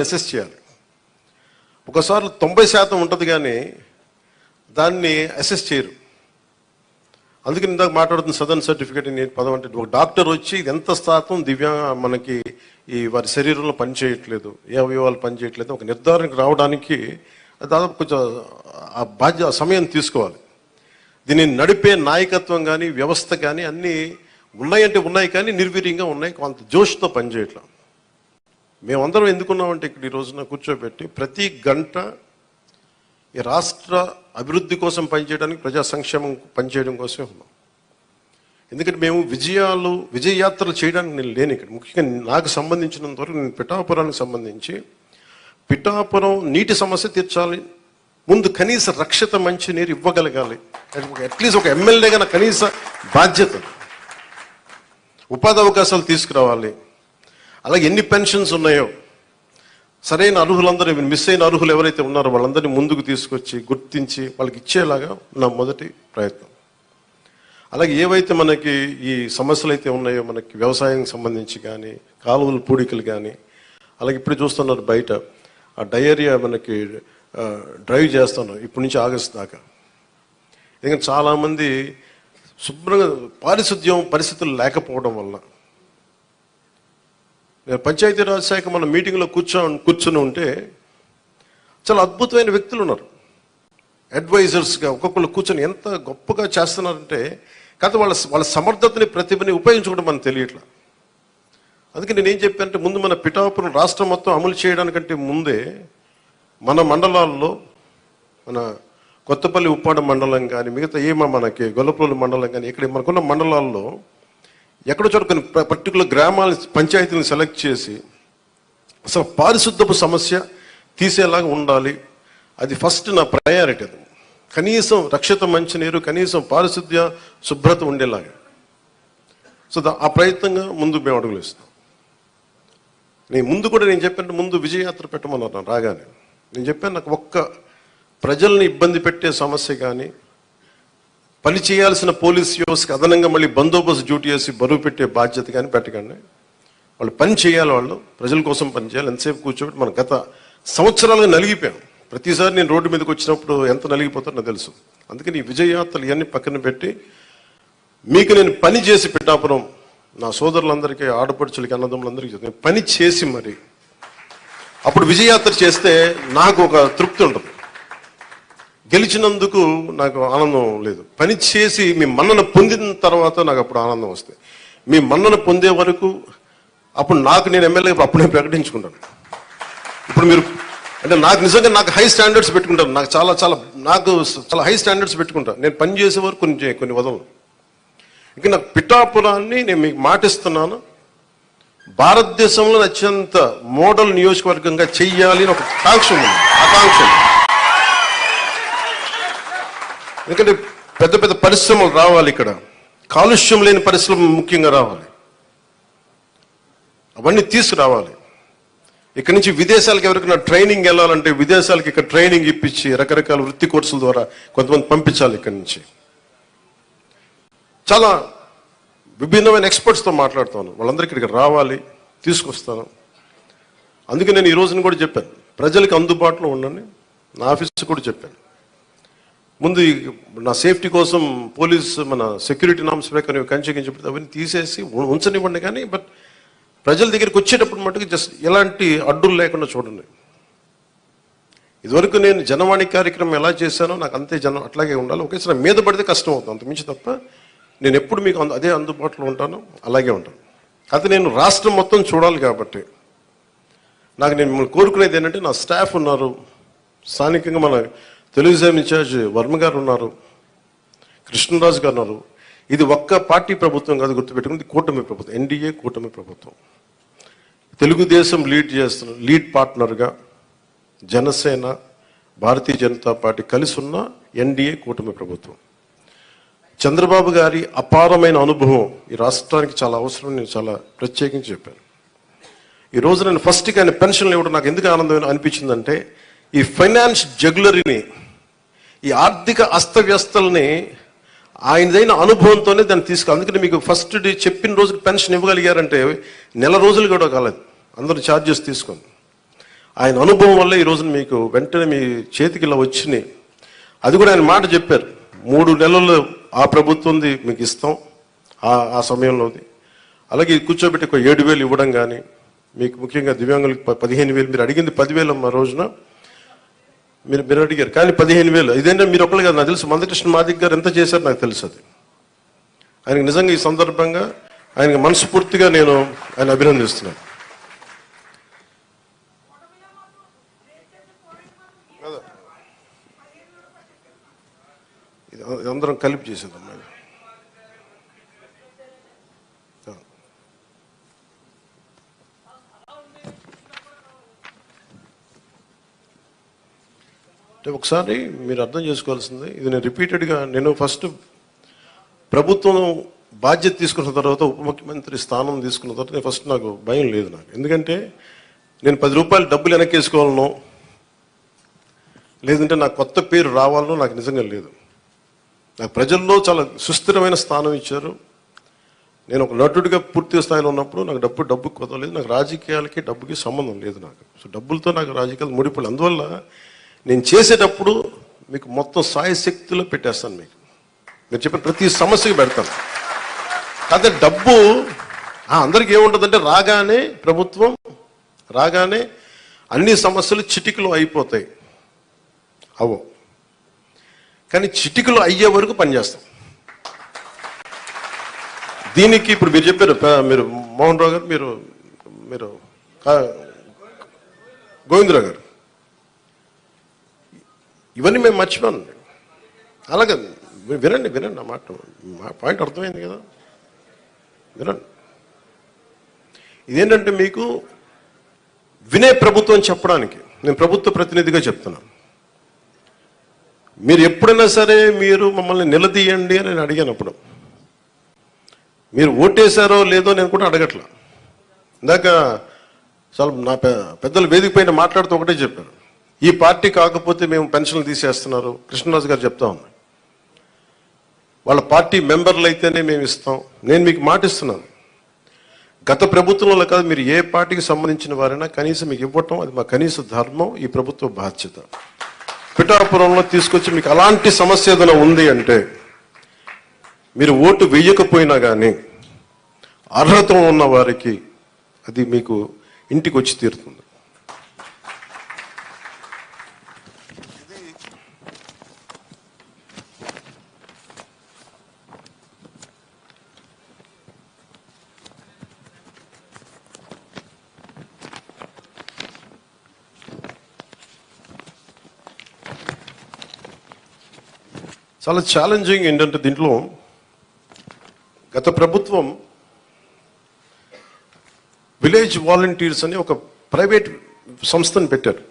Assess చేయాలి. ఒకసారి తొంభై శాతం ఉంటుంది కానీ దాన్ని అసెస్ చేయరు. అందుకని ఇందాక మాట్లాడుతున్న సదన్ సర్టిఫికేట్ నేను పదం అంటే ఒక డాక్టర్ వచ్చి ఇది ఎంత శాతం దివ్య మనకి ఈ వారి శరీరంలో పనిచేయట్లేదు ఏ అవయవాలు పనిచేయట్లేదు ఒక నిర్ధారణకు రావడానికి దాదాపు కొంచెం ఆ బాధ్య సమయం తీసుకోవాలి. దీన్ని నడిపే నాయకత్వం కానీ వ్యవస్థ కానీ అన్నీ ఉన్నాయంటే ఉన్నాయి కానీ నిర్వీర్యంగా ఉన్నాయి. కొంత జోష్తో పనిచేయట్లేదు మేమందరం ఎందుకున్నామంటే ఇక్కడ ఈ రోజున కూర్చోబెట్టి ప్రతి గంట ఈ రాష్ట్ర అభివృద్ధి కోసం పనిచేయడానికి ప్రజా సంక్షేమం పనిచేయడం కోసమే ఉన్నాం. ఎందుకంటే మేము విజయాలు విజయయాత్రలు చేయడానికి నేను లేను ఇక్కడ. ముఖ్యంగా నాకు సంబంధించినంత వరకు నేను పిఠాపురానికి సంబంధించి పిఠాపురం నీటి సమస్య తీర్చాలి ముందు కనీస రక్షిత మంచి నీరు ఇవ్వగలగాలి. అట్లీస్ట్ ఒక ఎమ్మెల్యేగా కనీస బాధ్యత. ఉపాధి అవకాశాలు తీసుకురావాలి. అలాగే ఎన్ని పెన్షన్స్ ఉన్నాయో. సరైన అర్హులందరూ మిస్ అయిన అర్హులు ఎవరైతే ఉన్నారో వాళ్ళందరినీ ముందుకు తీసుకొచ్చి గుర్తించి వాళ్ళకి ఇచ్చేలాగా నా మొదటి ప్రయత్నం. అలాగే ఏవైతే మనకి ఈ సమస్యలు అయితే ఉన్నాయో మనకి వ్యవసాయం సంబంధించి కానీ కాలువల పూడికలు కానీ అలాగే ఇప్పుడు చూస్తున్నారు బయట ఆ డయేరియా మనకి డ్రైవ్ చేస్తాను ఇప్పటి నుంచి ఆగస్ట్ దాకా. ఎందుకంటే చాలామంది శుభ్రంగా పారిశుద్ధ్యం పరిస్థితులు లేకపోవడం వల్ల నేను పంచాయతీరాజ్ శాఖ మన మీటింగ్లో కూర్చో కూర్చుని ఉంటే చాలా అద్భుతమైన వ్యక్తులు ఉన్నారు. అడ్వైజర్స్గా ఒక్కొక్కరు కూర్చొని ఎంత గొప్పగా చేస్తున్నారంటే కాదు వాళ్ళ వాళ్ళ సమర్థతని ప్రతిభని ఉపయోగించుకోవడం మనకు తెలియట్లా. అందుకే నేను ఏం చెప్పానంటే ముందు మన పిఠాపురం రాష్ట్రం మొత్తం అమలు చేయడానికంటే ముందే మన మండలాల్లో మన కొత్తపల్లి ఉప్పాడ మండలం కానీ మిగతా ఏమో మనకి గొల్లపల్లి మండలం కానీ ఇక్కడ మనకున్న మండలాల్లో ఎక్కడో చోట కొన్ని పర్టికులర్ గ్రామాల పంచాయతీని సెలెక్ట్ చేసి అసలు పారిశుద్ధపు సమస్య తీసేలాగా ఉండాలి. అది ఫస్ట్ నా ప్రయారిటీ అది. కనీసం రక్షిత మంచినీరు కనీసం పారిశుద్ధ్య శుభ్రత ఉండేలాగా. సో దా- ఆ ప్రయత్నంగా ముందు మేము అడుగులు ఇస్తాం నేను ముందు కూడా నేను చెప్పాను ముందు విజయయాత్ర పెట్టమన్నారు రాగానే. నేను చెప్పాను నాకు ఒక్క ప్రజల్ని ఇబ్బంది పెట్టే సమస్య కానీ పని చేయాల్సిన పోలీస్ వ్యవస్థకి అదనంగా మళ్ళీ బందోబస్తు డ్యూటీ చేసి బరువు పెట్టే బాధ్యత కానీ పెట్టకండి. వాళ్ళు పని చేయాలి వాళ్ళు ప్రజల కోసం పని చేయాలి ఎంతసేపు కూర్చోబెట్టి మన గత సంవత్సరాలుగా నలిగిపోయాం. ప్రతిసారి నేను రోడ్డు మీదకి వచ్చినప్పుడు ఎంత నలిగిపోతారో నాకు తెలుసు. అందుకని ఈ విజయయాత్రలు ఇవన్నీ పక్కన పెట్టి మీకు నేను పని చేసి పిఠాపురం నా సోదరులందరికీ ఆడపడుచులకి అన్నదమ్ములందరికీ నేను పని చేసి మరి అప్పుడు విజయయాత్ర చేస్తే నాకు ఒక తృప్తి ఉంటుంది. గెలిచినందుకు నాకు ఆనందం లేదు. పని చేసి మీ మన్నన పొందిన తర్వాత నాకు అప్పుడు ఆనందం వస్తుంది మీ మన్నన పొందే వరకు అప్పుడు నాకు నేను ఎమ్మెల్యే అప్పుడే ప్రకటించుకుంటాను. ఇప్పుడు మీరు అంటే నాకు నిజంగా నాకు హై స్టాండర్డ్స్ పెట్టుకుంటాను నాకు చాలా చాలా నాకు చాలా హై స్టాండర్డ్స్ పెట్టుకుంటాను నేను పని చేసే వరకు కొన్ని కొన్ని వదలను. ఇక నాకు పిఠాపురాన్ని నేను మీకు మాటిస్తున్నాను. భారతదేశంలో అత్యంత మోడల్ నియోజకవర్గంగా చెయ్యాలి అని ఒక కాంక్ష ఉంది. ఆకాంక్ష. ఉంది. ఎందుకంటే పెద్ద పెద్ద పరిశ్రమలు రావాలి ఇక్కడ. కాలుష్యం లేని పరిశ్రమ ముఖ్యంగా రావాలి. అవన్నీ తీసుకురావాలి. ఇక్కడ నుంచి విదేశాలకు ఎవరికైనా ట్రైనింగ్ వెళ్ళాలంటే విదేశాలకు ఇక్కడ ట్రైనింగ్ ఇప్పించి రకరకాల వృత్తి కోర్సుల ద్వారా కొంతమంది పంపించాలి ఇక్కడి నుంచి. చాలా విభిన్నమైన ఎక్స్పర్ట్స్తో మాట్లాడుతాను. వాళ్ళందరికీ ఇక్కడికి రావాలి తీసుకొస్తాను. అందుకే నేను ఈ రోజున కూడా చెప్పాను. ప్రజలకు అందుబాటులో ఉండండి. నా ఆఫీస్ కూడా చెప్పాను. ముందు నా సేఫ్టీ కోసం పోలీస్ మన సెక్యూరిటీ నామ్స్ ప్రకారం కంచె పెడితే అవన్నీ తీసేసి ఉంచనివ్వండి కానీ బట్ ప్రజల దగ్గరికి వచ్చేటప్పుడు మటుకు జస్ట్ ఎలాంటి అడ్డులు లేకుండా చూడండి. ఇదివరకు నేను జనవాణి కార్యక్రమం ఎలా చేశానో నాకు అంతే జనం అట్లాగే ఉండాలి. ఒకేసారి మీద పడితే కష్టం అవుతుంది అంత మించి తప్ప నేను ఎప్పుడు మీకు అదే అందుబాటులో ఉంటాను అలాగే ఉంటాను. అయితే నేను రాష్ట్రం మొత్తం చూడాలి కాబట్టి నాకు నేను మిమ్మల్ని కోరుకునేది ఏంటంటే నా స్టాఫ్ ఉన్నారు. స్థానికంగా మన తెలుగుదేశం ఇన్ఛార్జ్ వర్మ గారు ఉన్నారు కృష్ణరాజు గారు ఉన్నారు. ఇది ఒక్క పార్టీ ప్రభుత్వం కాదు గుర్తుపెట్టుకుంది కూటమి ప్రభుత్వం ఎన్డీఏ కూటమి ప్రభుత్వం. తెలుగుదేశం లీడ్ చేస్తున్న లీడ్ పార్ట్నర్గా జనసేన భారతీయ జనతా పార్టీ కలిసి ఉన్న ఎన్డీఏ కూటమి ప్రభుత్వం. చంద్రబాబు గారి అపారమైన అనుభవం ఈ రాష్ట్రానికి చాలా అవసరం నేను చాలా ప్రత్యేకించి చెప్పాను. ఈ రోజు నేను ఫస్ట్కి ఆయన పెన్షన్లు ఇవ్వడం నాకు ఎందుకు ఆనందం అనిపించిందంటే ఈ ఫైనాన్స్ జగ్యులరీని ఈ ఆర్థిక అస్తవ్యస్తల్ని ఆయనదైన అనుభవంతోనే దాన్ని తీసుకు అందుకని మీకు ఫస్ట్ డే చెప్పిన రోజుకి పెన్షన్ ఇవ్వగలిగారంటే నెల రోజులు కూడా కాలేదు. అందరూ ఛార్జెస్ తీసుకొని. ఆయన అనుభవం వల్ల ఈ రోజున మీకు వెంటనే మీ చేతికి ఇలా వచ్చినాయి. అది కూడా ఆయన మాట చెప్పారు. మూడు నెలలు ఆ ప్రభుత్వంది మీకు ఇస్తాం. ఆ ఆ సమయంలోది అలాగే కూర్చోబెట్టి ఒక ఏడు వేలు ఇవ్వడం కానీ మీకు ముఖ్యంగా దివ్యాంగులకు పదిహేను వేలు మీరు అడిగింది పదివేలు మా రోజున. మీరు మీరు అడిగారు. కానీ పదిహేను వేలు. ఇదేంటే మీరు ఒకళ్ళు కాదు. నాకు తెలుసు. మందకృష్ణ మాదిక్ గారు ఎంత చేశారు నాకు తెలుసు అది. ఆయనకు నిజంగా ఈ సందర్భంగా ఆయనకి మనస్ఫూర్తిగా నేను ఆయన అభినందిస్తున్నాను. ఇది అందరం కలిపి చేసేద్దాం. అంటే ఒకసారి మీరు అర్థం చేసుకోవాల్సింది ఇది నేను రిపీటెడ్గా నేను ఫస్ట్ ప్రభుత్వం బాధ్యత తీసుకున్న తర్వాత ఉప ముఖ్యమంత్రి స్థానం తీసుకున్న తర్వాత నేను ఫస్ట్ నాకు భయం లేదు నాకు. ఎందుకంటే నేను పది రూపాయలు డబ్బులు వెనక్కి వేసుకోవాలనో లేదంటే నాకు కొత్త పేరు రావాలనో నాకు నిజంగా లేదు. నాకు ప్రజల్లో చాలా సుస్థిరమైన స్థానం ఇచ్చారు. నేను ఒక నటుడిగా పూర్తి స్థాయిలో ఉన్నప్పుడు నాకు డబ్బు డబ్బు కొదలేదు నాకు రాజకీయాలకి డబ్బుకి సంబంధం లేదు నాకు. సో డబ్బులతో నాకు రాజకీయాలు ముడిపడి అందువల్ల నేను చేసేటప్పుడు మీకు మొత్తం సాయ శక్తిలో పెట్టేస్తాను మీకు. మీరు చెప్పిన ప్రతి సమస్యకి పెడతాను. కాకపోతే డబ్బు అందరికీ ఏముంటుందంటే రాగానే ప్రభుత్వం రాగానే అన్ని సమస్యలు చిటికలు అయిపోతాయి. అవో. కానీ చిటికలు అయ్యే వరకు పనిచేస్తాం. దీనికి ఇప్పుడు మీరు చెప్పారు మీరు మోహన్ రావు గారు మీరు మీరు కా- గోవిందరావు గారు. ఇవన్నీ మేము మర్చిపోను అలాగే వినండి వినండి నా మాట. మా పాయింట్ అర్థమైంది కదా? వినండి. ఇదేంటంటే మీకు వినే ప్రభుత్వం చెప్పడానికి నేను ప్రభుత్వ ప్రతినిధిగా చెప్తున్నాను. మీరు ఎప్పుడైనా సరే మీరు మమ్మల్ని నిలదీయండి అని నేను అడిగినప్పుడు మీరు ఓటేశారో లేదో నేను కూడా అడగట్లా. ఇందాక చాలా నా పెద్దలు వేదిక పైన మాట్లాడుతూ ఒకటే చెప్పారు. ఈ పార్టీ కాకపోతే మేము పెన్షన్లు తీసేస్తున్నారు. కృష్ణరాజు గారు చెప్తా ఉన్నారు వాళ్ళ పార్టీ మెంబర్లు అయితేనే మేము ఇస్తాం. నేను మీకు మాటిస్తున్నాను గత ప్రభుత్వంలో కాదు మీరు ఏ పార్టీకి సంబంధించిన వారైనా కనీసం మీకు ఇవ్వటం అది మా కనీస ధర్మం ఈ ప్రభుత్వ బాధ్యత. పిఠాపురంలో తీసుకొచ్చి మీకు అలాంటి సమస్య ఏదైనా ఉంది అంటే మీరు ఓటు వేయకపోయినా కానీ అర్హత ఉన్న వారికి అది మీకు ఇంటికి వచ్చి తీరుతుంది. చాలా ఛాలెంజింగ్ ఏంటంటే దీంట్లో గత ప్రభుత్వం విలేజ్ వాలంటీర్స్ అని ఒక ప్రైవేట్ సంస్థను పెట్టారు.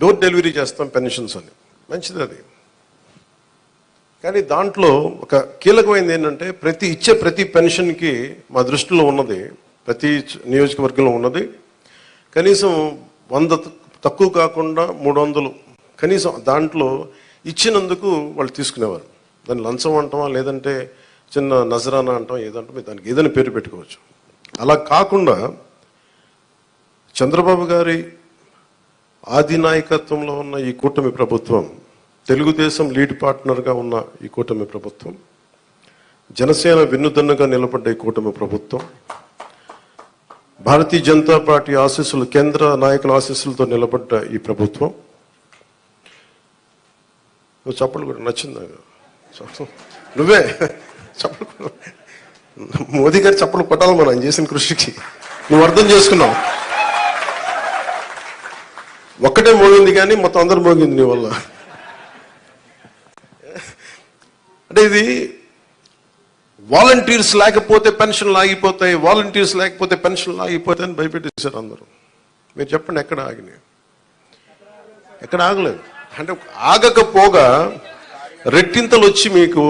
డోర్ డెలివరీ చేస్తాం పెన్షన్స్ అని. మంచిది అది. కానీ దాంట్లో ఒక కీలకమైనది ఏంటంటే ప్రతి ఇచ్చే ప్రతి పెన్షన్కి మా దృష్టిలో ఉన్నది ప్రతి నియోజకవర్గంలో ఉన్నది కనీసం వంద తక్కువ కాకుండా మూడు వందలు కనీసం దాంట్లో ఇచ్చినందుకు వాళ్ళు తీసుకునేవారు. దాన్ని లంచం అంటామా లేదంటే చిన్న నజరానా అంటాం ఏదంటాం మీరు దానికి ఏదైనా పేరు పెట్టుకోవచ్చు. అలా కాకుండా చంద్రబాబు గారి ఆదినాయకత్వంలో ఉన్న ఈ కూటమి ప్రభుత్వం తెలుగుదేశం లీడ్ పార్ట్నర్గా ఉన్న ఈ కూటమి ప్రభుత్వం జనసేన వెన్నుదన్నుగా నిలబడ్డ ఈ కూటమి ప్రభుత్వం భారతీయ జనతా పార్టీ ఆశీస్సులు కేంద్ర నాయకుల ఆశీస్సులతో నిలబడ్డ ఈ ప్రభుత్వం నువ్వు చప్పలు కూడా నచ్చింది? నాకు. నువ్వే. చప్పలు మోదీ గారు చప్పలు కొట్టాలి మనం చేసిన కృషికి. నువ్వు అర్థం చేసుకున్నావు. ఒక్కటే మోగింది కానీ మొత్తం అందరు మోగింది నీ వల్ల. అంటే ఇది వాలంటీర్స్ లేకపోతే పెన్షన్లు ఆగిపోతాయి వాలంటీర్స్ లేకపోతే పెన్షన్లు ఆగిపోతాయని భయపెట్టేశారు అందరూ. మీరు చెప్పండి ఎక్కడ ఆగినాయి? ఎక్కడ ఆగలేదు. అంటే ఆగకపోగా రెట్టింతలు వచ్చి మీకు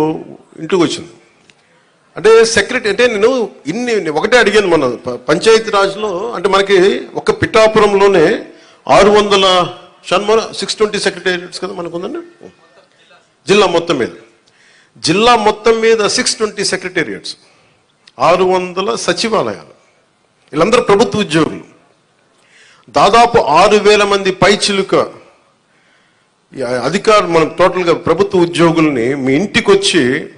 ఇంటికి వచ్చింది అంటే సెక్రటరీ అంటే నేను ఇన్ని ఒకటే అడిగాను మన పంచాయతీ రాజ్లో అంటే మనకి ఒక పిఠాపురంలోనే ఆరు వందల షణ్మల సిక్స్ ట్వంటీ సెక్రటేరియట్స్ కదా మనకు ఉందండి జిల్లా మొత్తం మీద. జిల్లా మొత్తం మీద సిక్స్ ట్వంటీ సెక్రటేరియట్స్ ఆరు వందల సచివాలయాలు వీళ్ళందరూ ప్రభుత్వ ఉద్యోగులు. దాదాపు ఆరు వేల మంది పైచిలుక అధికారులు మనం టోటల్గా ప్రభుత్వ ఉద్యోగుల్ని మీ ఇంటికి వచ్చి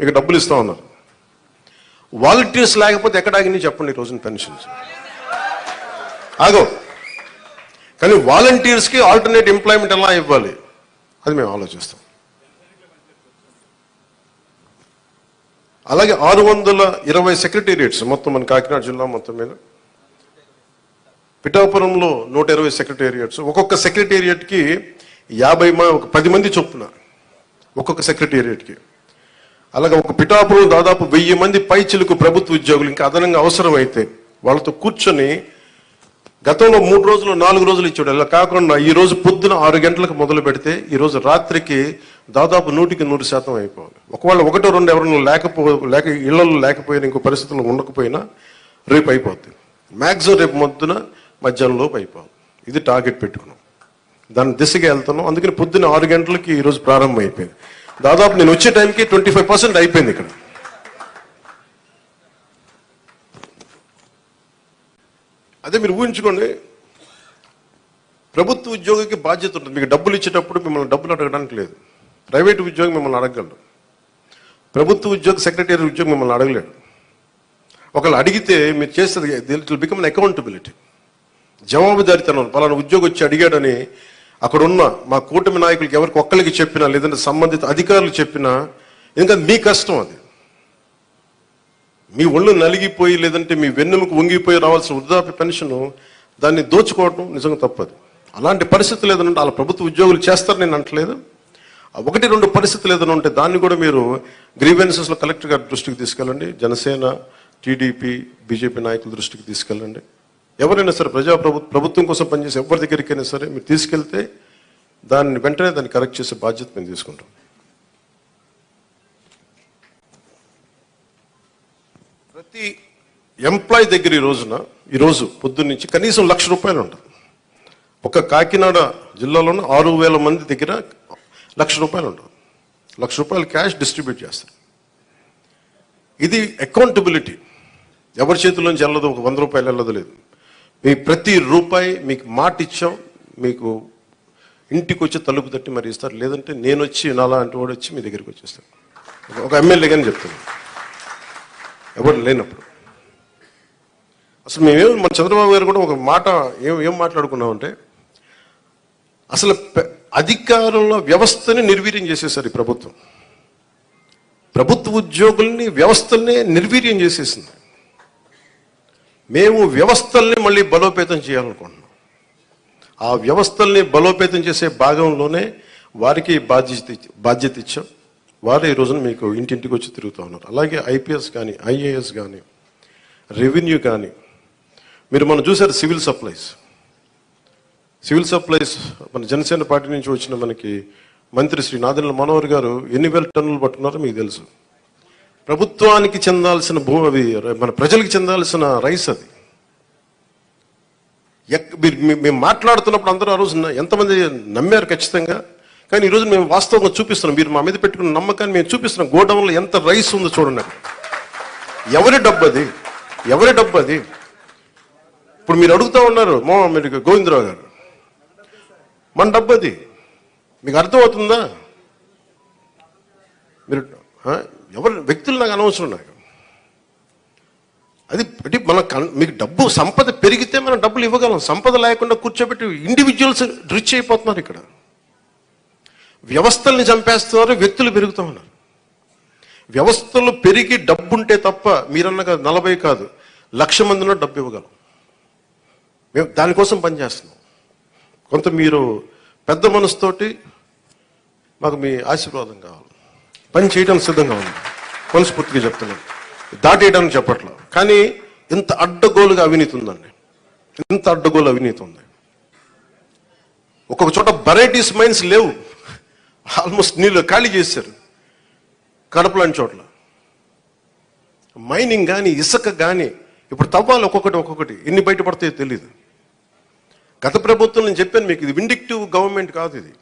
మీకు డబ్బులు ఇస్తా ఉన్నారు. వాలంటీర్స్ లేకపోతే ఎక్కడ ఆగింది చెప్పండి ఈ రోజున పెన్షన్స్? ఆగో. కానీ వాలంటీర్స్కి ఆల్టర్నేట్ ఎంప్లాయ్మెంట్ ఎలా ఇవ్వాలి? అది మేము ఆలోచిస్తాం. అలాగే ఆరు వందల ఇరవై సెక్రటేరియట్స్ మొత్తం మన కాకినాడ జిల్లా మొత్తం మీద. పిఠాపురంలో నూట ఇరవై సెక్రటేరియట్స్. ఒక్కొక్క సెక్రటేరియట్కి యాభై మా ఒక పది మంది చొప్పున ఒక్కొక్క సెక్రటేరియట్కి. అలాగే ఒక పిఠాపురం దాదాపు వెయ్యి మంది పైచిలకు ప్రభుత్వ ఉద్యోగులు ఇంకా అదనంగా అవసరమైతే వాళ్ళతో కూర్చొని గతంలో మూడు రోజులు నాలుగు రోజులు ఇచ్చాడు అలా కాకుండా ఈ రోజు పొద్దున ఆరు గంటలకు మొదలు పెడితే ఈరోజు రాత్రికి దాదాపు నూటికి నూరు శాతం అయిపోవాలి. ఒకవేళ ఒకటో రెండు ఎవరైనా లేకపో లేక ఇళ్ళలో లేకపోయినా ఇంకో పరిస్థితుల్లో ఉండకపోయినా రేపు అయిపోద్ది. మ్యాక్సిమం రేపు మొద్దున మధ్యాహ్నం లోపు అయిపోవాలి. ఇది టార్గెట్ పెట్టుకున్నాం. దాని దిశగా వెళ్తున్నాం. అందుకని పొద్దున్న ఆరు గంటలకి ఈరోజు ప్రారంభం అయిపోయింది దాదాపు నేను వచ్చే టైంకి ట్వంటీ ఫైవ్ పర్సెంట్ అయిపోయింది ఇక్కడ. అదే మీరు ఊహించుకోండి ప్రభుత్వ ఉద్యోగికి బాధ్యత ఉంటుంది. మీకు డబ్బులు ఇచ్చేటప్పుడు మిమ్మల్ని డబ్బులు అడగడానికి లేదు. ప్రైవేట్ ఉద్యోగి మిమ్మల్ని అడగలడు ప్రభుత్వ ఉద్యోగ సెక్రటరీ ఉద్యోగం మిమ్మల్ని అడగలేడు. ఒకళ్ళు అడిగితే మీరు చేసేది దిల్ బికమ్ అన్ అకౌంటబిలిటీ జవాబుదారితనం పలానా ఉద్యోగం వచ్చి అడిగాడని అక్కడ ఉన్న మా కూటమి నాయకులకి ఎవరికి ఒక్కరికి చెప్పినా లేదంటే సంబంధిత అధికారులు చెప్పినా ఇంకా మీ కష్టం అది. మీ ఒళ్ళు నలిగిపోయి లేదంటే మీ వెన్నుముకు వంగిపోయి రావాల్సిన వృద్ధాప్య పెన్షన్ దాన్ని దోచుకోవటం నిజంగా తప్పదు. అలాంటి పరిస్థితులు ఏదైనా వాళ్ళ ప్రభుత్వ ఉద్యోగులు చేస్తారు నేను అంటలేదు. ఒకటి రెండు పరిస్థితులు ఏదైనా ఉంటే దాన్ని కూడా మీరు గ్రీవెన్సెస్లో కలెక్టర్ గారి దృష్టికి తీసుకెళ్ళండి జనసేన టీడీపీ బీజేపీ నాయకుల దృష్టికి తీసుకెళ్ళండి. ఎవరైనా సరే ప్రజా ప్రభుత్వం కోసం పనిచేసే ఎవరి దగ్గరికైనా సరే మీరు తీసుకెళ్తే దాన్ని వెంటనే దాన్ని కరెక్ట్ చేసే బాధ్యత మేము తీసుకుంటాం. ప్రతి ఎంప్లాయ్ దగ్గర ఈ రోజున ఈరోజు పొద్దున్న నుంచి కనీసం లక్ష రూపాయలు ఉంటుంది ఒక కాకినాడ జిల్లాలోనే ఆరు వేల మంది దగ్గర లక్ష రూపాయలు ఉంటుంది లక్ష రూపాయలు క్యాష్ డిస్ట్రిబ్యూట్ చేస్తారు. ఇది అకౌంటబిలిటీ ఎవరి చేతిలోంచి వెళ్ళదు ఒక వంద రూపాయలు వెళ్ళదు లేదు. మీ ప్రతి రూపాయి మీకు మాట ఇచ్చాం మీకు ఇంటికి వచ్చి తలుపు తట్టి మరి ఇస్తారు. లేదంటే నేను వచ్చి నాలా అంటే వాడు వచ్చి మీ దగ్గరికి వచ్చేస్తాను ఒక ఎమ్మెల్యే కానీ చెప్తాను ఎవరు లేనప్పుడు. అసలు మేమేం మన చంద్రబాబు గారు కూడా ఒక మాట ఏం ఏం మాట్లాడుకున్నామంటే అసలు పె- అధికారంలో వ్యవస్థని నిర్వీర్యం చేసేసారు ఈ ప్రభుత్వం. ప్రభుత్వ ఉద్యోగుల్ని వ్యవస్థల్ని నిర్వీర్యం చేసేసింది. మేము వ్యవస్థల్ని మళ్ళీ బలోపేతం చేయాలనుకుంటున్నాం. ఆ వ్యవస్థల్ని బలోపేతం చేసే భాగంలోనే వారికి బాధ్యత బాధ్యత ఇచ్చాం. వారు ఈ రోజున మీకు ఇంటింటికి వచ్చి తిరుగుతూ ఉన్నారు. అలాగే ఐపీఎస్ కానీ ఐఏఎస్ కానీ రెవెన్యూ కానీ మీరు మనం చూసారు సివిల్ సప్లైస్. సివిల్ సప్లైస్ మన జనసేన పార్టీ నుంచి వచ్చిన మనకి మంత్రి శ్రీ నాదెండ్ల మనోహర్ గారు ఎన్ని వేల టన్నులు పట్టున్నారో మీకు తెలుసు. ప్రభుత్వానికి చెందాల్సిన భూ అది మన ప్రజలకు చెందాల్సిన రైస్ అది. ఎక్ మీరు మేము మాట్లాడుతున్నప్పుడు అందరూ ఆ రోజు ఎంతమంది నమ్మారు ఖచ్చితంగా. కానీ ఈరోజు మేము వాస్తవంగా చూపిస్తున్నాం. మీరు మా మీద పెట్టుకున్న నమ్మకాన్ని మేము చూపిస్తున్నాం. గోడౌన్లో ఎంత రైస్ ఉందో చూడండి. ఎవరి డబ్బు అది? ఎవరి డబ్బు అది? ఇప్పుడు మీరు అడుగుతా ఉన్నారు మో మీరు గోవిందరావు గారు. మన డబ్బు అది? మీకు అర్థమవుతుందా? మీరు ఎవరు వ్యక్తులు నాకు అనవసరం నాకు. అది అంటే మన మీకు డబ్బు సంపద పెరిగితే మనం డబ్బులు ఇవ్వగలం. సంపద లేకుండా కూర్చోబెట్టి ఇండివిజువల్స్ రిచ్ అయిపోతున్నారు ఇక్కడ. వ్యవస్థల్ని చంపేస్తున్నారు వ్యక్తులు పెరుగుతూ ఉన్నారు. వ్యవస్థలు పెరిగి డబ్బు ఉంటే తప్ప మీరన్నగా నలభై కాదు లక్ష మందిలో డబ్బు ఇవ్వగలం. మేము దానికోసం పనిచేస్తున్నాం కొంత మీరు పెద్ద మనసుతోటి మాకు మీ ఆశీర్వాదం కావాలి. పని చేయడానికి సిద్ధంగా ఉంది. మనస్ఫూర్తిగా చెప్తున్నాను. దాటేయడానికి చెప్పట్లా. కానీ ఇంత అడ్డగోలుగా అవినీతి ఉందండి. ఇంత అడ్డగోలు అవినీతి ఉంది. ఒక్కొక్క చోట వెరైటీస్ మైన్స్ లేవు. ఆల్మోస్ట్ నీళ్ళు ఖాళీ చేశారు. కడప లాంటి చోట్ల. మైనింగ్ కానీ ఇసుక కానీ ఇప్పుడు తవ్వాలి ఒక్కొక్కటి ఒక్కొక్కటి. ఎన్ని బయటపడతాయో తెలియదు గత ప్రభుత్వం నేను చెప్పాను మీకు ఇది విండిక్టివ్ గవర్నమెంట్ కాదు ఇది.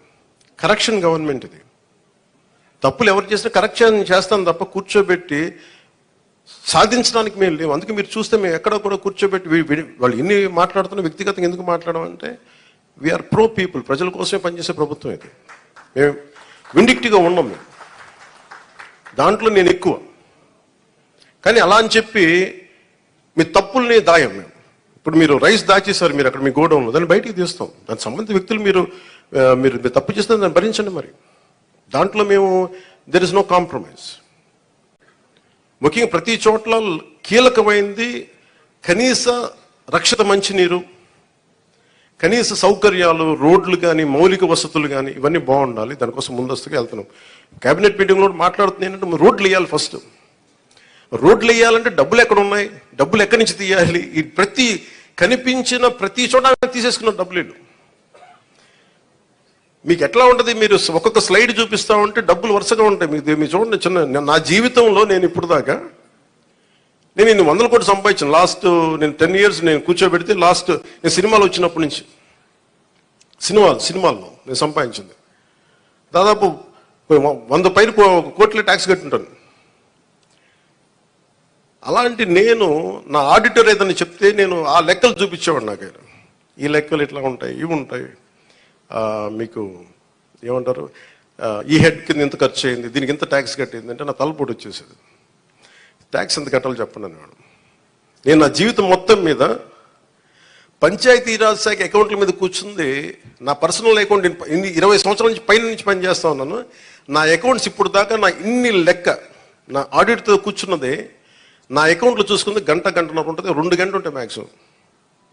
కరెక్షన్ గవర్నమెంట్ ఇది. తప్పులు ఎవరు చేసినా కరెక్షన్ చేస్తాను తప్ప కూర్చోబెట్టి సాధించడానికి మేము లేవు. అందుకే మీరు చూస్తే మేము ఎక్కడ కూడా కూర్చోబెట్టి వాళ్ళు ఎన్ని మాట్లాడుతున్నా వ్యక్తిగతంగా ఎందుకు మాట్లాడమంటే వీఆర్ ప్రో పీపుల్ ప్రజల కోసమే పనిచేసే ప్రభుత్వం ఇది. మేము విండిక్టిగా ఉన్నాం మేము. దాంట్లో నేను ఎక్కువ. కానీ అలా అని చెప్పి మీ తప్పుల్ని దాయం మేము. ఇప్పుడు మీరు రైస్ దాచేశారు మీరు అక్కడ మీ గోడౌన్లో. దాన్ని బయటికి తీస్తాం. దానికి సంబంధిత వ్యక్తులు మీరు మీరు మీరు తప్పు చేస్తే దాన్ని భరించండి మరి. దాంట్లో మేము దెర్ ఇస్ నో కాంప్రమైజ్ ముఖ్యంగా ప్రతి చోట్ల కీలకమైంది కనీస రక్షిత మంచినీరు కనీస సౌకర్యాలు రోడ్లు కానీ మౌలిక వసతులు కానీ ఇవన్నీ బాగుండాలి. దానికోసం ముందస్తుగా వెళ్తున్నాం. కేబినెట్ మీటింగ్లో మాట్లాడుతుంది ఏంటంటే రోడ్లు వేయాలి ఫస్ట్. రోడ్లు వేయాలంటే డబ్బులు ఎక్కడ ఉన్నాయి? డబ్బులు ఎక్కడి నుంచి తీయాలి? ఈ ప్రతి కనిపించిన ప్రతి చోట తీసేసుకున్న డబ్బులు మీకు ఎట్లా ఉంటుంది? మీరు ఒక్కొక్క స్లైడ్ చూపిస్తా ఉంటే డబ్బులు వరుసగా ఉంటాయి. మీకు మీరు చూడండి చిన్న నా జీవితంలో నేను ఇప్పుడు దాకా నేను ఇన్ని వందల కోట్లు సంపాదించాను. లాస్ట్ నేను టెన్ ఇయర్స్ నేను కూర్చోబెడితే లాస్ట్ నేను సినిమాలు వచ్చినప్పటి నుంచి. సినిమాలు సినిమాల్లో నేను సంపాదించింది. దాదాపు వంద పైన కోట్ల ట్యాక్స్ కట్టుంటాను. అలాంటి నేను నా ఆడిటర్ ఏదైనా చెప్తే నేను ఆ లెక్కలు చూపించేవాడు నాకు ఈ లెక్కలు ఇట్లా ఉంటాయి ఇవి ఉంటాయి. మీకు ఏమంటారు? ఈ హెడ్ కింద ఇంత ఖర్చు అయింది దీనికి ఇంత ట్యాక్స్ కట్టింది అంటే నా తలపోటు వచ్చేసేది. ట్యాక్స్ ఎంత కట్టాలో చెప్పండి మేడం నేను నా జీవితం మొత్తం మీద పంచాయతీరాజ్ శాఖ అకౌంట్ల మీద కూర్చుంది నా పర్సనల్ అకౌంట్ ఇన్ని ఇరవై సంవత్సరాల నుంచి పైన నుంచి పనిచేస్తా ఉన్నాను. నా అకౌంట్స్ ఇప్పుడు దాకా నా ఇన్ని లెక్క నా ఆడిట్తో కూర్చున్నది నా అకౌంట్లో చూసుకుంది గంట గంటన్నర ఉంటుంది రెండు గంటలు ఉంటాయి మ్యాక్సిమం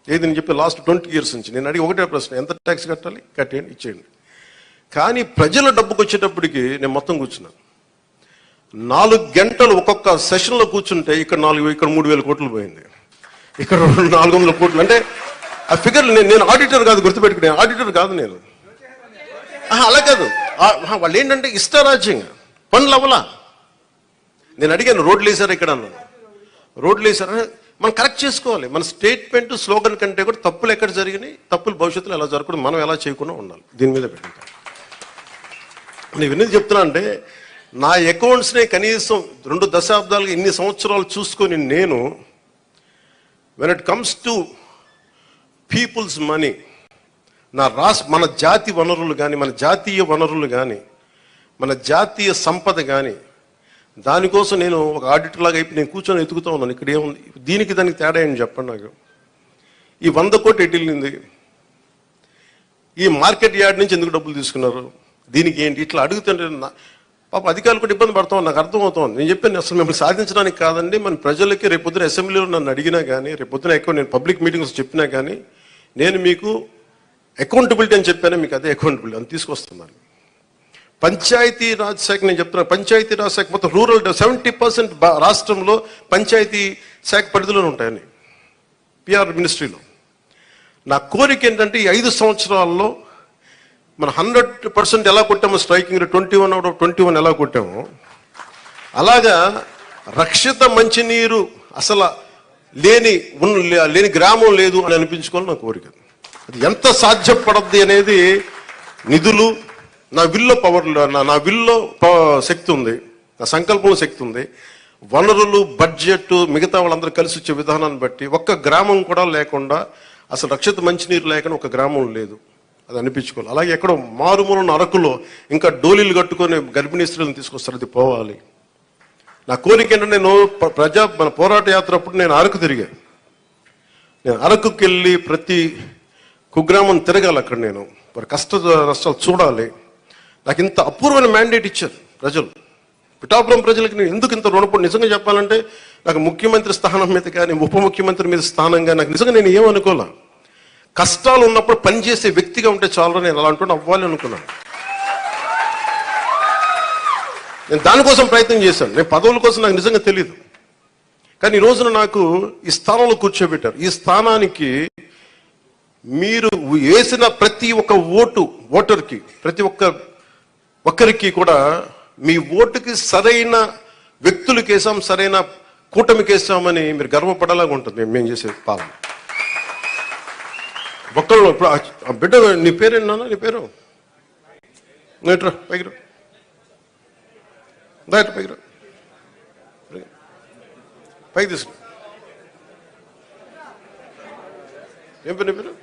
ఏది నేను చెప్పి లాస్ట్ ట్వంటీ ఇయర్స్ నుంచి నేను అడిగి ఒకటే ప్రశ్న ఎంత ట్యాక్స్ కట్టాలి? కట్టేయండి ఇచ్చేయండి. కానీ ప్రజల డబ్బుకు వచ్చేటప్పటికి నేను మొత్తం కూర్చున్నాను. నాలుగు గంటలు ఒక్కొక్క సెషన్లో కూర్చుంటే ఇక్కడ నాలుగు ఇక్కడ మూడు వేల కోట్లు పోయింది. ఇక్కడ రెండు నాలుగు వందల కోట్లు. అంటే ఆ ఫిగర్లు నేను నేను ఆడిటర్ కాదు గుర్తుపెట్టుకునే ఆడిటర్ కాదు నేను. ఆహా, అలా కాదు. వాళ్ళు ఏంటంటే ఇష్టారాజ్యంగా పనులు అవ్వలా. నేను అడిగాను రోడ్లు వేసారా ఇక్కడ? అన్నాను. రోడ్లు వేసారా మనం కరెక్ట్ చేసుకోవాలి. మన స్టేట్మెంట్ స్లోగన్ కంటే కూడా తప్పులు ఎక్కడ జరిగినాయి తప్పులు భవిష్యత్తులో ఎలా జరగకూడదు మనం ఎలా చేయకుండా ఉండాలి. దీని మీద పెట్టుకుంటాం నేను ఎందుకు చెప్తున్నా అంటే నా అకౌంట్స్ని కనీసం రెండు దశాబ్దాలుగా ఇన్ని సంవత్సరాలు చూసుకొని నేను when it comes to people's money నా రాష్ట్ర మన జాతి వనరులు కానీ మన జాతీయ వనరులు కానీ మన జాతీయ సంపద కానీ దానికోసం నేను ఒక ఆడిటర్ లాగా అయిపోయి నేను కూర్చొని ఎతుకుతా ఉన్నాను. ఇక్కడ ఏముంది? దీనికి దానికి తేడా ఏంటి చెప్పండి నాకు? ఈ వంద కోటి ఎటు వెళ్ళింది? ఈ మార్కెట్ యార్డ్ నుంచి ఎందుకు డబ్బులు తీసుకున్నారు? దీనికి ఏంటి? ఇట్లా అడుగుతుంటే నా- పాప అధికారులు కూడా ఇబ్బంది పడతాం నాకు అర్థమవుతోంది. నేను చెప్పాను అసలు మిమ్మల్ని సాధించడానికి కాదండి. మన ప్రజలకి రేపొద్దున అసెంబ్లీలో నన్ను అడిగినా కానీ రేపొద్దున ఎక్కువ నేను పబ్లిక్ మీటింగ్స్ చెప్పినా కానీ నేను మీకు అకౌంటబిలిటీ అని చెప్పాను మీకు అదే అకౌంటబిలిటీ అని తీసుకొస్తున్నాను. పంచాయతీ రాజ్ శాఖ నేను చెప్తున్నా పంచాయతీ రాజ్ శాఖ మొత్తం రూరల్ సెవెంటీ పర్సెంట్ రాష్ట్రంలో పంచాయతీ శాఖ పరిధిలో ఉంటాయని పిఆర్ మినిస్ట్రీలో. నా కోరిక ఏంటంటే ఈ ఐదు సంవత్సరాల్లో మన హండ్రెడ్ పర్సెంట్ ఎలా కొట్టామో striking twenty one out of twenty one ఎలా కొట్టామో అలాగా రక్షిత మంచినీరు అసలు లేని ఉన్న లేని గ్రామం లేదు అని అనిపించుకోవాలి నా కోరిక. అది ఎంత సాధ్యపడద్ది అనేది నిధులు నా విల్లో పవర్ నా నా విల్లో ప- శక్తి ఉంది. నా సంకల్పంలో శక్తి ఉంది. వనరులు బడ్జెట్ మిగతా వాళ్ళందరూ కలిసి వచ్చే విధానాన్ని బట్టి ఒక్క గ్రామం కూడా లేకుండా అసలు రక్షిత మంచినీరు లేకుండా ఒక గ్రామం లేదు. అది అనిపించుకోవాలి. అలాగే ఎక్కడో మారుమూల అరకులో ఇంకా డోలీలు కట్టుకొని గర్భిణీ స్త్రీలను తీసుకొస్తారు అది పోవాలి. నా కోరిక ఏంటంటే నేను ప్రజా మన పోరాట యాత్ర అప్పుడు నేను అరకు తిరిగాను నేను అరకుకి వెళ్ళి ప్రతి కుగ్రామం తిరగాలి అక్కడ నేను. వారి కష్ట నష్టాలు చూడాలి. నాకు ఇంత అపూర్వమైన మ్యాండేట్ ఇచ్చారు ప్రజలు. పిఠాపురం ప్రజలకు నేను ఎందుకు ఇంత రుణపడి నిజంగా చెప్పాలంటే నాకు ముఖ్యమంత్రి స్థానం మీద కానీ ఉప ముఖ్యమంత్రి మీద స్థానం కానీ నాకు నిజంగా నేను ఏమనుకోలే కష్టాలు ఉన్నప్పుడు పనిచేసే వ్యక్తిగా ఉంటే చాలు నేను అలా అంటూ అవ్వాలి అనుకున్నాను నేను దానికోసం ప్రయత్నం చేశాను. నేను పదవుల కోసం నాకు నిజంగా తెలియదు కానీ ఈ రోజున నాకు ఈ స్థానంలో కూర్చోబెట్టారు. ఈ స్థానానికి మీరు వేసిన ప్రతి ఒక్క ఓటు ఓటర్కి ప్రతి ఒక్క ఒక్కరికి కూడా మీ ఓటుకి సరైన వ్యక్తులకు వేసాం సరైన కూటమికి వేసామని మీరు గర్వపడేలాగా ఉంటుంది. మేము- చేసే పాలన. ఒక్కళ్ళు ఇప్పుడు ఆ- బిడ్డ నీ పేరేనా నీ పేరు? నేట్రా పైకి రా. దా ఇట్రా పైకి తీసుకు ఏం పేరు నీ పేరు?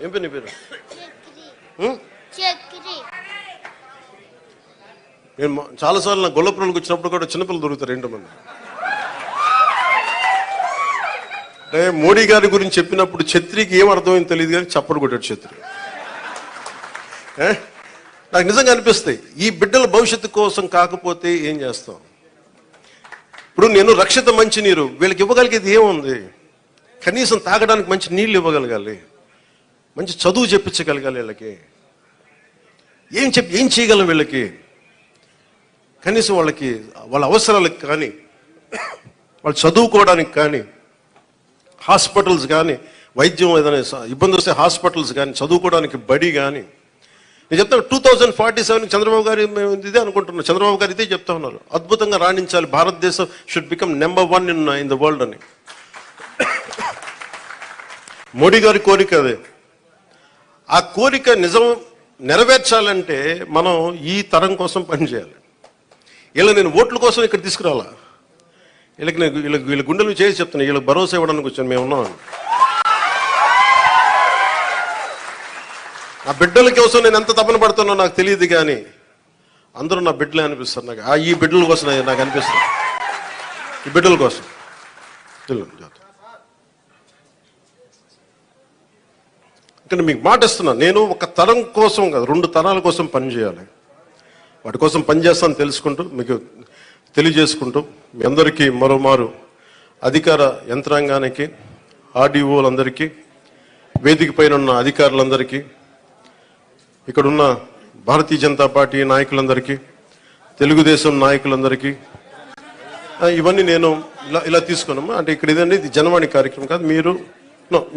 ఏం పేరు నీ పేరు? నేను చాలాసార్లు నా గొల్లపురంకి వచ్చినప్పుడు కూడా చిన్నపిల్లలు దొరుకుతారు రెండు మంది అంటే మోడీ గారి గురించి చెప్పినప్పుడు ఛత్రికి ఏం అర్థమైంది తెలియదు కానీ చప్పడు కొట్టాడు ఛత్రి. నాకు నిజంగా అనిపిస్తాయి. ఈ బిడ్డల భవిష్యత్తు కోసం కాకపోతే ఏం చేస్తాం? ఇప్పుడు నేను రక్షిత మంచినీరు వీళ్ళకి ఇవ్వగలిగేది ఏముంది? కనీసం తాగడానికి మంచి నీళ్ళు ఇవ్వగలగాలి. మంచి చదువు చెప్పించగలగాలి వీళ్ళకి. ఏం చెప్పి ఏం చేయగలం వీళ్ళకి? కనీసం వాళ్ళకి వాళ్ళ అవసరాలకు కానీ వాళ్ళు చదువుకోవడానికి కానీ హాస్పిటల్స్ కానీ వైద్యం ఏదైనా ఇబ్బంది వస్తే హాస్పిటల్స్ కానీ చదువుకోవడానికి బడి కానీ. నేను చెప్తాను two thousand forty seven Chandrababu గారు మేము ఇదే అనుకుంటున్నాం. చంద్రబాబు గారు ఇదే చెప్తా ఉన్నారు. అద్భుతంగా రాణించాలి. Bharatadesam should become number one in in the world అని. మోడీ గారి కోరిక అదే. ఆ కోరిక నిజం నెరవేర్చాలంటే మనం ఈ తరం కోసం పనిచేయాలి వీళ్ళ నేను ఓట్ల కోసం ఇక్కడ తీసుకురావాలా వీళ్ళకి నేను వీళ్ళకి వీళ్ళ గుండెలు చేసి చెప్తున్నాను వీళ్ళకి భరోసా ఇవ్వడానికి వచ్చాను మేము ఉన్నాం. నా బిడ్డల కోసం నేను ఎంత తపన పడుతున్నా నాకు తెలియదు కానీ అందరూ నా బిడ్డలే అనిపిస్తారు నాకు. ఆ ఈ బిడ్డల కోసం నాకు- అనిపిస్తుంది. ఈ బిడ్డల కోసం. వెళ్ళు, ఇక్కడ మీకు మాట ఇస్తున్నా నేను ఒక తరం కోసం కాదు రెండు తరాల కోసం పనిచేయాలి వాటి కోసం పనిచేస్తాను తెలుసుకుంటూ మీకు తెలియజేసుకుంటూ మీ అందరికీ మరోమారు అధికార యంత్రాంగానికి ఆర్డీఓలందరికీ వేదిక పైన ఉన్న అధికారులందరికీ ఇక్కడున్న భారతీయ జనతా పార్టీ నాయకులందరికీ తెలుగుదేశం నాయకులందరికీ ఇవన్నీ నేను ఇలా ఇలా తీసుకున్నాము? అంటే ఇక్కడ ఇదండి ఇది జనవాణి కార్యక్రమం కాదు మీరు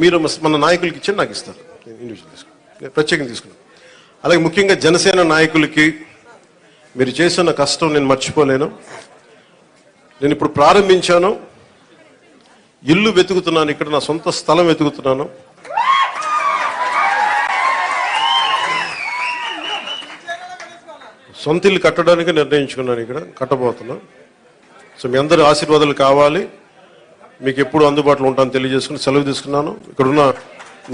మీరు మన నాయకులకి ఇచ్చి నాకు ఇస్తారు. నేను ఇండివిజువల్ తీసుకున్నాను. ప్రత్యేకంగా తీసుకున్నాను. అలాగే ముఖ్యంగా జనసేన నాయకులకి మీరు చేసిన కష్టం నేను మర్చిపోలేను. నేను ఇప్పుడు ప్రారంభించాను. ఇల్లు వెతుకుతున్నాను. ఇక్కడ నా సొంత స్థలం వెతుకుతున్నాను. సొంత ఇల్లు కట్టడానికి నిర్ణయించుకున్నాను ఇక్కడ. కట్టబోతున్నాను సో మీ అందరి ఆశీర్వాదాలు కావాలి. మీకు ఎప్పుడు అందుబాటులో ఉంటాను తెలియజేసుకుని సెలవు తీసుకున్నాను. ఇక్కడున్న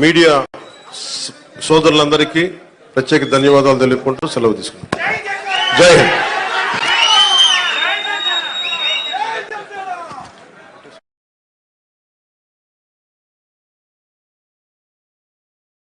మీడియా సోదరులందరికీ ప్రత్యేక ధన్యవాదాలు తెలుపుకుంటూ సెలవు తీసుకున్నాను. Jai